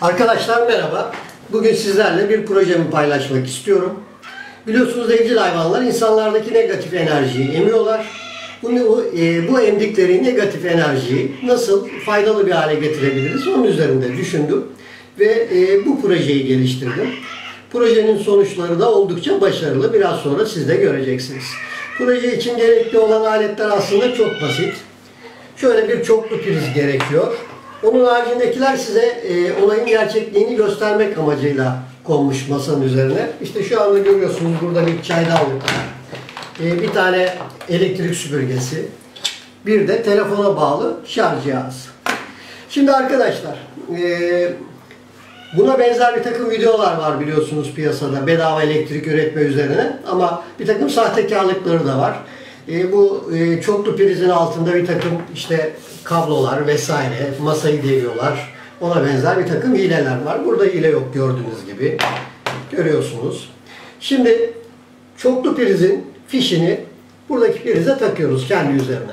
Arkadaşlar merhaba. Bugün sizlerle bir projemi paylaşmak istiyorum. Biliyorsunuz evcil hayvanlar insanlardaki negatif enerjiyi emiyorlar. Bunu, e, bu emdikleri negatif enerjiyi nasıl faydalı bir hale getirebiliriz onun üzerinde düşündüm. Ve e, bu projeyi geliştirdim. Projenin sonuçları da oldukça başarılı. Biraz sonra siz de göreceksiniz. Proje için gerekli olan aletler aslında çok basit. Şöyle bir çoklu priz gerekiyor. Onun haricindekiler size e, olayın gerçekliğini göstermek amacıyla konmuş masanın üzerine. İşte şu anda görüyorsunuz burada bir çaydanlık var. E, bir tane elektrik süpürgesi. Bir de telefona bağlı şarj cihazı. Şimdi arkadaşlar e, buna benzer bir takım videolar var biliyorsunuz piyasada bedava elektrik üretme üzerine ama bir takım sahtekarlıkları da var. E, bu e, çoklu prizin altında bir takım işte kablolar vesaire masayı deliyorlar. Ona benzer bir takım hileler var. Burada hile yok gördüğünüz gibi. Görüyorsunuz. Şimdi çoklu prizin fişini buradaki prize takıyoruz kendi üzerine.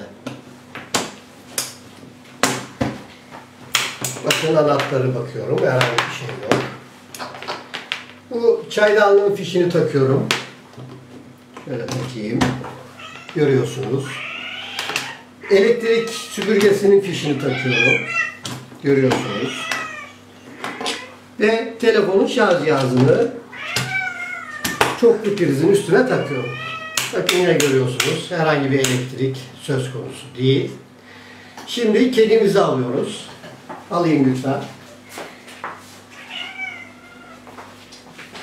Bakın anahtarı bakıyorum. Herhangi bir şey yok. Bu çaydanlığın fişini takıyorum. Şöyle takayım. Görüyorsunuz. Elektrik süpürgesinin fişini takıyorum. Görüyorsunuz. Ve telefonun şarj cihazını çoklu prizin üstüne takıyorum. Bakın yine görüyorsunuz. Herhangi bir elektrik söz konusu değil. Şimdi kedimizi alıyoruz. Alayım lütfen.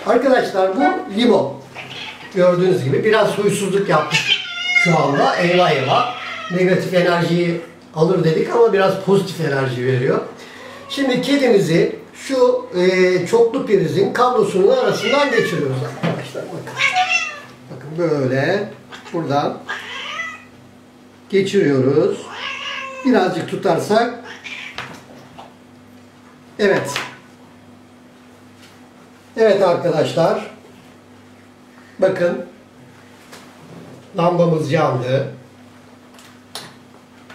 Arkadaşlar bu limon. Gördüğünüz gibi biraz huysuzluk yaptık şu anda. Eyvah eyvah. Negatif enerjiyi alır dedik ama biraz pozitif enerji veriyor. Şimdi kedimizi şu e, çoklu prizin kablosunun arasından geçiriyoruz arkadaşlar. Bakın. Bakın böyle buradan geçiriyoruz. Birazcık tutarsak Evet. Evet arkadaşlar. Bakın. Lambamız yandı.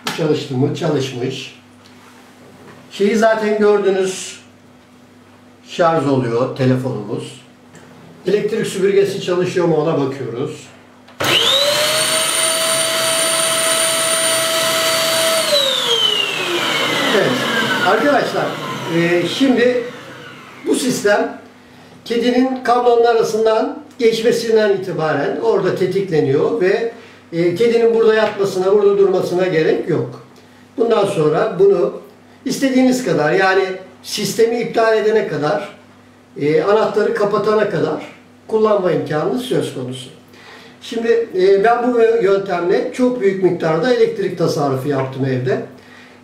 Bu çalıştı mı? Çalışmış. Şeyi zaten gördünüz. Şarj oluyor telefonumuz. Elektrik süpürgesi çalışıyor mu ona bakıyoruz. Evet. Arkadaşlar e, şimdi bu sistem kedinin kablonun arasından geçmesinden itibaren orada tetikleniyor ve e, kedinin burada yatmasına, burada durmasına gerek yok. Bundan sonra bunu istediğiniz kadar yani sistemi iptal edene kadar, e, anahtarı kapatana kadar kullanma imkanınız söz konusu. Şimdi e, ben bu yöntemle çok büyük miktarda elektrik tasarrufu yaptım evde.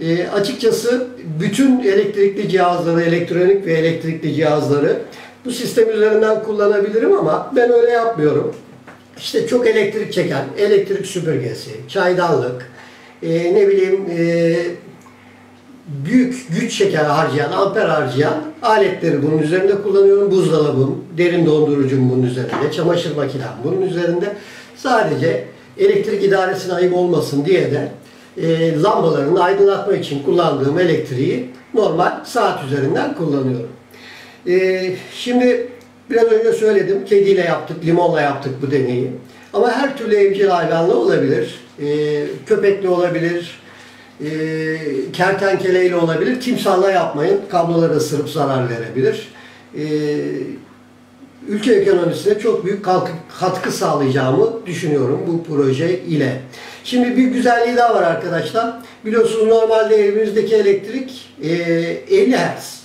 E, açıkçası bütün elektrikli cihazları, elektronik ve elektrikli cihazları bu sistem üzerinden kullanabilirim ama ben öyle yapmıyorum. İşte çok elektrik çeken elektrik süpürgesi, çaydanlık, e, ne bileyim e, büyük güç şeker harcayan, amper harcayan aletleri bunun üzerinde kullanıyorum. Buzdolabım, derin dondurucum bunun üzerinde, çamaşır makinem bunun üzerinde. Sadece elektrik idaresine ayıp olmasın diye de e, lambaların aydınlatma için kullandığım elektriği normal saat üzerinden kullanıyorum. E, şimdi biraz önce söyledim, kediyle yaptık, limonla yaptık bu deneyi. Ama her türlü evcil hayvanla olabilir. E, köpekle olabilir, e, kertenkeleyle olabilir. Timsahla yapmayın, kabloları ısırıp zarar verebilir. E, ülke ekonomisine çok büyük katkı sağlayacağımı düşünüyorum bu proje ile. Şimdi bir güzelliği daha var arkadaşlar. Biliyorsunuz normalde evimizdeki elektrik e, 50 Hz.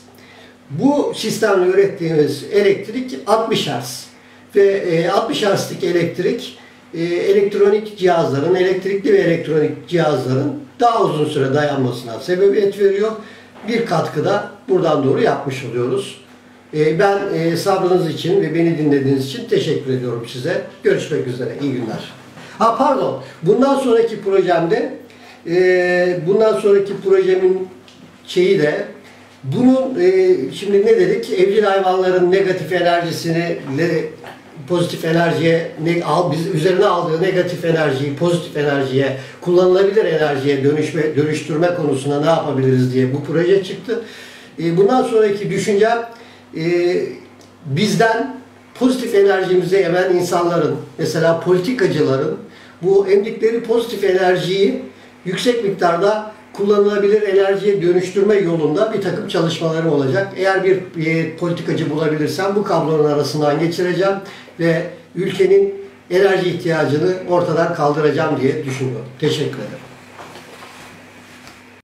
Bu sistemle ürettiğimiz elektrik 60 Hz. Ve e, 60 Hz'lik elektrik e, elektronik cihazların, elektrikli ve elektronik cihazların daha uzun süre dayanmasına sebebiyet veriyor. Bir katkı da buradan doğru yapmış oluyoruz. E, ben e, sabrınız için ve beni dinlediğiniz için teşekkür ediyorum size. Görüşmek üzere. İyi günler. Ha pardon. Bundan sonraki projemde e, bundan sonraki projemin şeyi de bunun e, şimdi ne dedik? Evcil hayvanların negatif enerjisini ne, pozitif enerjiye ne, al, biz üzerine aldığı negatif enerjiyi pozitif enerjiye kullanılabilir enerjiye dönüşme dönüştürme konusunda ne yapabiliriz diye bu proje çıktı. E, bundan sonraki düşüncem e, bizden pozitif enerjimizi emen insanların, mesela politikacıların bu emdikleri pozitif enerjiyi yüksek miktarda kullanılabilir enerjiye dönüştürme yolunda bir takım çalışmalarım olacak. Eğer bir e, politikacı bulabilirsem bu kablonun arasından geçireceğim ve ülkenin enerji ihtiyacını ortadan kaldıracağım diye düşünüyorum. Teşekkür ederim.